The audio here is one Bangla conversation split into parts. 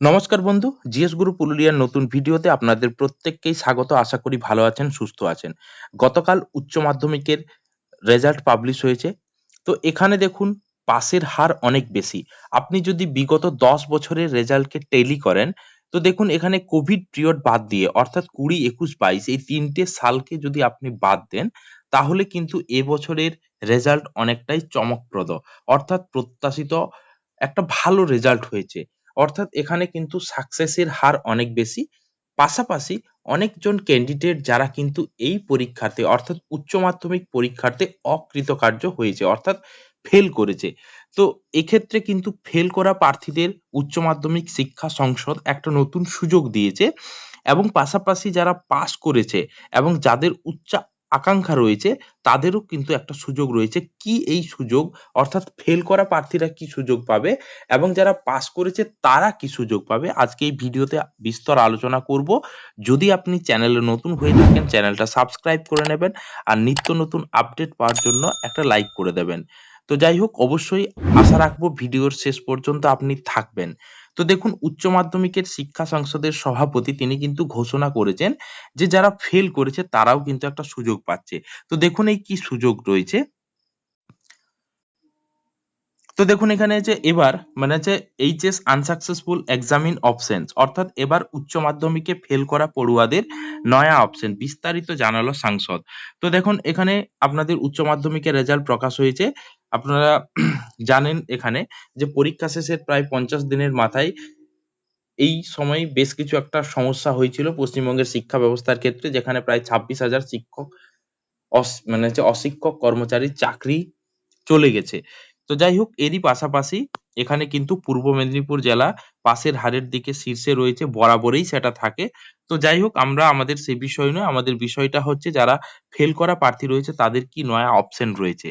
নমস্কার বন্ধু, জিএস গুরু পুরুলিয়ার নতুন ভিডিওতে আপনাদের প্রত্যেককেই স্বাগত। আশা করি ভালো আছেন, সুস্থ আছেন। গতকাল উচ্চ মাধ্যমিকের রেজাল্ট পাবলিশ হয়েছে। তো এখানে দেখুন পাসের হার অনেক বেশি। আপনি যদি বিগত দশ বছরের রেজাল্টকে টেলি করেন, তো দেখুন, এখানে কোভিড পিরিয়ড বাদ দিয়ে, অর্থাৎ কুড়ি, একুশ, বাইশ, এই তিনটে সালকে যদি আপনি বাদ দেন, তাহলে কিন্তু এবছরের রেজাল্ট অনেকটাই চমকপ্রদ। অর্থাৎ প্রত্যাশিত একটা ভালো রেজাল্ট হয়েছে। অর্থাৎ এখানে কিন্তু সাকসেসের হার অনেক বেশি। পাশাপাশি অনেকজন ক্যান্ডিডেট যারা কিন্তু এই পরীক্ষাতে, অর্থাৎ উচ্চ মাধ্যমিক পরীক্ষাতে অকৃতকার্য হয়েছে, অর্থাৎ ফেল করেছে। তো এক্ষেত্রে কিন্তু ফেল করা প্রার্থীদের উচ্চ মাধ্যমিক শিক্ষা সংসদ একটা নতুন সুযোগ দিয়েছে এবং পাশাপাশি যারা পাস করেছে এবং যাদের উচ্চ আকাঙ্ক্ষা রয়েছে, তাদেরও কিন্তু একটা সুযোগ রয়েছে। কি এই সুযোগ? অর্থাৎ ফেল করা প্রার্থীরা কি সুযোগ পাবে? এবং যারা পাস করেছে, তারা কি সুযোগ পাবে? আজকে এই ভিডিওতে বিস্তর আলোচনা করব। যদি আপনি চ্যানেলে নতুন হয়ে থাকেন, চ্যানেলটা সাবস্ক্রাইব করে নেবেন আর নিত্য নতুন আপডেট পাওয়ার জন্য একটা লাইক করে দেবেন। তো যাই হোক, অবশ্যই আশা রাখব ভিডিওর শেষ পর্যন্ত আপনি থাকবেন। তো দেখুন, উচ্চ মাধ্যমিকের শিক্ষা সংসদের সভাপতি তিনি কিন্তু ঘোষণা করেছেন যে, যারা ফেল করেছে তারাও কিন্তু একটা সুযোগ পাচ্ছে। তো দেখুন, এই কি সুযোগ রয়েছে? তো দেখুন এখানে যে এবার মানে হচ্ছে এইচএস আনসাকসেসফুল এক্সামিন অপশনস অর্থাৎ এবার উচ্চ মাধ্যমিকে ফেল করা পড়ুয়াদের নয়া অপশন বিস্তারিত জানালো সাংসদ। তো দেখুন এখানে আপনাদের উচ্চ মাধ্যমিকের রেজাল্ট প্রকাশ হয়েছে। আপনারা জানেন এখানে যে পরীক্ষা শেষের প্রায় পঞ্চাশ দিনের মাথায় এই সময় বেশ কিছু একটা সমস্যা হয়েছিল পশ্চিমবঙ্গের শিক্ষা ব্যবস্থার ক্ষেত্রে, যেখানে প্রায় ছাব্বিশ হাজার শিক্ষক মানে হচ্ছে অশিক্ষক কর্মচারীর চাকরি চলে গেছে। তো যাই হোক এরই পাশাপাশি এখানে কিন্তু পূর্ব মেদিনীপুর জেলা পাশের হারের দিকে শীর্ষে রয়েছে, বরাবরই সেটা থাকে। তো যাই হোক আমরা আমাদের সেই বিষয় নয়, আমাদের বিষয়টা হচ্ছে যারা ফেল করা প্রার্থী রয়েছে, তাদের কি নয়া অপশন রয়েছে?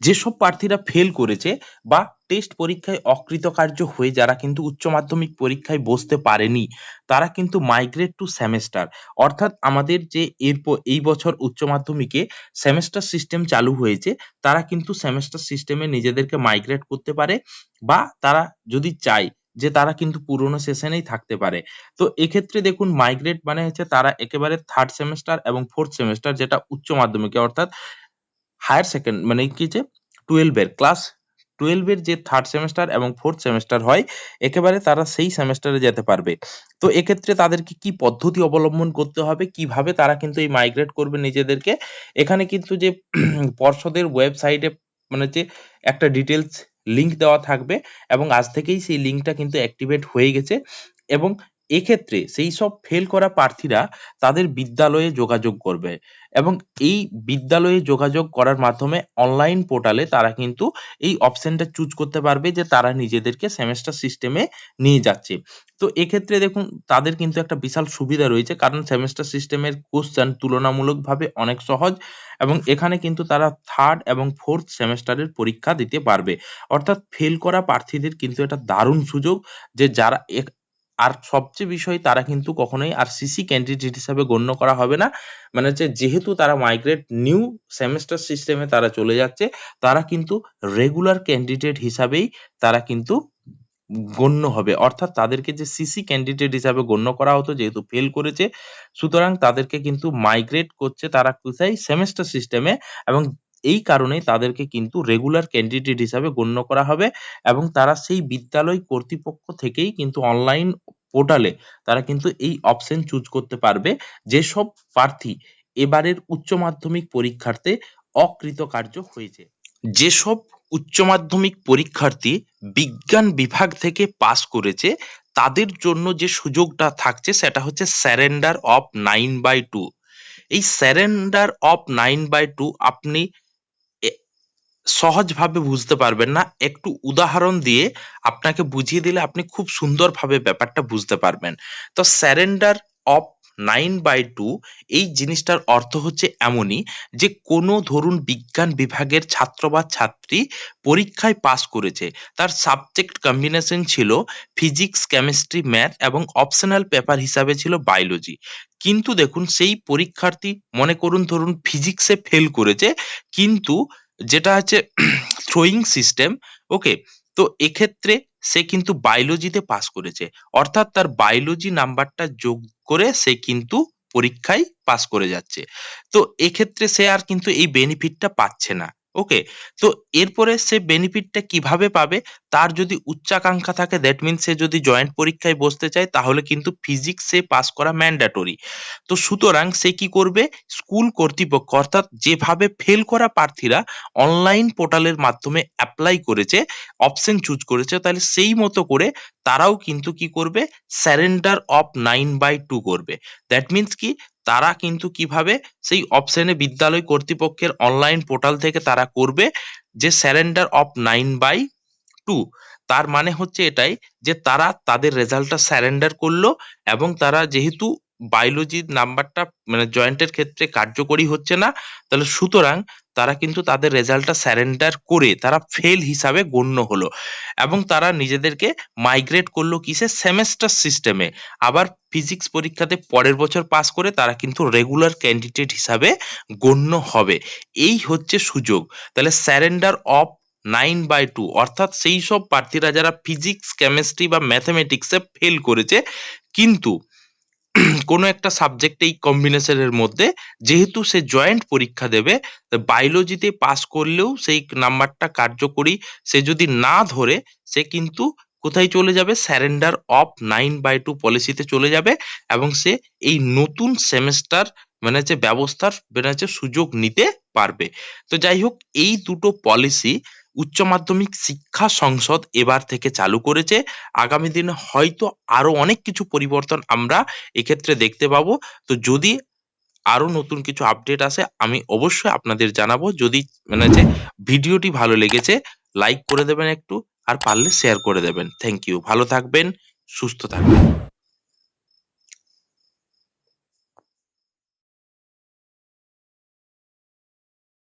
যেসব প্রার্থীরা ফেল করেছে বা টেস্ট পরীক্ষায় অকৃতকার্য হয়ে যারা কিন্তু উচ্চ মাধ্যমিক পরীক্ষায় বসতে পারেনি, তারা কিন্তু মাইগ্রেট টু সেমেস্টার অর্থাৎ আমাদের যে এরপর, এই বছর উচ্চ মাধ্যমিকে সেমেস্টার সিস্টেম চালু হয়েছে, তারা কিন্তু সেমেস্টার সিস্টেমে নিজেদেরকে মাইগ্রেট করতে পারে বা তারা যদি চায় যে তারা কিন্তু পুরোনো সেশনেই থাকতে পারে। তো এক্ষেত্রে দেখুন মাইগ্রেট মানে হচ্ছে তারা একেবারে থার্ড সেমেস্টার এবং ফোর্থ সেমেস্টার যেটা উচ্চ মাধ্যমিকে, অর্থাৎ হায়ার সেকেন্ড মানে কি যে টুয়েলভ এর ক্লাস টুয়েলভ এর যে থার্ড সেমেস্টার এবং ফোর্থ সেমেস্টার হয়, একেবারে তারা সেই সেমেস্টারে যেতে পারবে। তো এক্ষেত্রে তাদেরকে কি পদ্ধতি অবলম্বন করতে হবে? কীভাবে তারা কিন্তু এই মাইগ্রেট করবে নিজেদেরকে? এখানে কিন্তু যে পর্ষদের ওয়েবসাইটে মানে যে একটা ডিটেলস লিংক দেওয়া থাকবে এবং আজ থেকেই সেই লিংকটা কিন্তু অ্যাক্টিভেট হয়ে গেছে এবং এক্ষেত্রে সেই সব ফেল করা প্রার্থীরা তাদের বিদ্যালয়ে যোগাযোগ করবে এবং এই বিদ্যালয়ে যোগাযোগ করার মাধ্যমে অনলাইন পোর্টালে তারা কিন্তু এই অপশনটা চুজ করতে পারবে যে তারা নিজেদেরকে সেমেস্টার সিস্টেমে নিয়ে যাচ্ছে। তো এক্ষেত্রে দেখুন, তাদের কিন্তু একটা বিশাল সুবিধা রয়েছে কারণ সেমেস্টার সিস্টেমের কোশ্চেন তুলনামূলকভাবে অনেক সহজ এবং এখানে কিন্তু তারা থার্ড এবং ফোর্থ সেমেস্টারের পরীক্ষা দিতে পারবে। অর্থাৎ ফেল করা প্রার্থীদের কিন্তু এটা দারুণ সুযোগ যে যারা আর সবচেয়ে বিষয় তারা কিন্তু কখনোই আর সিসি ক্যান্ডিডেট হিসাবে গণ্য করা হবে না। মানে হচ্ছে যেহেতু তারা মাইগ্রেট নিউ সেমেস্টার সিস্টেমে তারা চলে যাচ্ছে, তারা কিন্তু রেগুলার ক্যান্ডিডেট হিসাবেই তারা কিন্তু গণ্য হবে। অর্থাৎ তাদেরকে যে সিসি ক্যান্ডিডেট হিসাবে গণ্য করা হতো, যেহেতু ফেল করেছে, সুতরাং তাদেরকে কিন্তু মাইগ্রেট করছে তারা কোথায় সেমেস্টার সিস্টেমে এবং এই কারণেই তাদেরকে কিন্তু রেগুলার ক্যান্ডিডেট হিসাবে গণ্য করা হবে এবং তারা সেই বিদ্যালয় কর্তৃপক্ষ থেকেই কিন্তু অনলাইন পোর্টালে তারা কিন্তু এই অপশন চুজ করতে পারবে। যেসব প্রার্থী এবারের উচ্চ মাধ্যমিক পরীক্ষার্থে অকৃতকার্য হয়েছে। যেসব উচ্চ মাধ্যমিক পরীক্ষার্থী বিজ্ঞান বিভাগ থেকে পাস করেছে, তাদের জন্য যে সুযোগটা থাকছে সেটা হচ্ছে surrender of nine by two এই surrender of nine by two আপনি সহজভাবে বুঝতে পারবেন না। একটু উদাহরণ দিয়ে আপনাকে বুঝিয়ে দিলে আপনি খুব সুন্দরভাবে ব্যাপারটা বুঝতে পারবেন। তো surrender of nine by two এই জিনিসটার অর্থ হচ্ছে এমনই যে কোনো ধরুন বিজ্ঞান বিভাগের ছাত্র বা ছাত্রী পরীক্ষায় পাস করেছে। তার সাবজেক্ট কম্বিনেশন ছিল ফিজিক্স কেমিস্ট্রি ম্যাথ এবং অপশনাল পেপার হিসাবে ছিল বায়োলজি কিন্তু দেখুন, সেই পরীক্ষার্থী মনে করুন, ধরুন ফিজিক্সে ফেল করেছে, কিন্তু যেটা হচ্ছে থ্রোয়িং সিস্টেম ওকে তো এক্ষেত্রে সে কিন্তু বায়োলজিতে পাস করেছে। অর্থাৎ তার বায়োলজি নাম্বারটা যোগ করে সে কিন্তু পরীক্ষায় পাস করে যাচ্ছে। তো এক্ষেত্রে সে আর কিন্তু এই বেনিফিটটা পাচ্ছে না। ওকে তো এরপরে সে বেনিফিটটা কীভাবে পাবে? তার যদি উচ্চাকাঙ্ক্ষা থাকে দ্যাট মিনস সে যদি জয়েন্ট পরীক্ষায় বসতে চায়, তাহলে কিন্তু ফিজিক্সে পাস করা ম্যান্ডেটরি তো সুতরাং সে কি করবে? স্কুল কর্তৃপক্ষ, অর্থাৎ যেভাবে ফেল করা প্রার্থীরা অনলাইন পোর্টালের মাধ্যমে অ্যাপ্লাই করেছে অপশন চুজ করেছে, তাহলে সেই মতো করে তারাও কিন্তু কি করবে? Surrender of nine by two করবে। দ্যাট মিনস কি? তারা কিন্তু কীভাবে সেই অপশনে বিদ্যালয় কর্তৃপক্ষের অনলাইন পোর্টাল থেকে তারা করবে যে surrender of nine by two তার মানে হচ্ছে এটাই যে তারা তাদের রেজাল্টটা স্যারেন্ডার করল এবং তারা যেহেতু বায়োলজির নাম্বারটা মানে জয়েন্টের ক্ষেত্রে কার্যকরী হচ্ছে না, তাহলে সুতরাং তারা কিন্তু তাদের রেজাল্টটা স্যারেন্ডার করে তারা ফেল হিসাবে গণ্য হলো এবং তারা নিজেদেরকে মাইগ্রেট করল কিসে? সেমেস্টার সিস্টেমে আবার ফিজিক্স পরীক্ষাতে পরের বছর পাস করে তারা কিন্তু রেগুলার ক্যান্ডিডেট হিসাবে গণ্য হবে। এই হচ্ছে সুযোগ। তাহলে surrender of nine by two অর্থাৎ সেই সব প্রার্থীরা যারা ফিজিক্স কেমিস্ট্রি বা ম্যাথামেটিক্সে ফেল করেছে, কিন্তু কোনো একটা সাবজেক্টে এই কম্বিনেশনের মধ্যে যেহেতু সে জয়েন্ট পরীক্ষা দেবে বায়োলজিতে পাস করলেও সেই নাম্বারটা কার্যকরী সে যদি না ধরে, সে কিন্তু কোথায় চলে যাবে? Surrender of nine by two পলিসিতে চলে যাবে এবং সে এই নতুন সেমেস্টার মানে হচ্ছে ব্যবস্থার মানে হচ্ছে সুযোগ নিতে পারবে। তো যাই হোক, এই দুটো পলিসি উচ্চ মাধ্যমিক শিক্ষা সংসদ এবার থেকে চালু করেছে। আগামী দিনে হয়তো আরও অনেক কিছু পরিবর্তন আমরা এক্ষেত্রে দেখতে পাবো। তো যদি আরও নতুন কিছু আপডেট আসে, আমি অবশ্যই আপনাদের জানাব। যদি মানে যে ভিডিওটি ভালো লেগেছে লাইক করে দেবেন একটু, আর পারলে শেয়ার করে দেবেন। থ্যাংক ইউ ভালো থাকবেন, সুস্থ থাকবেন।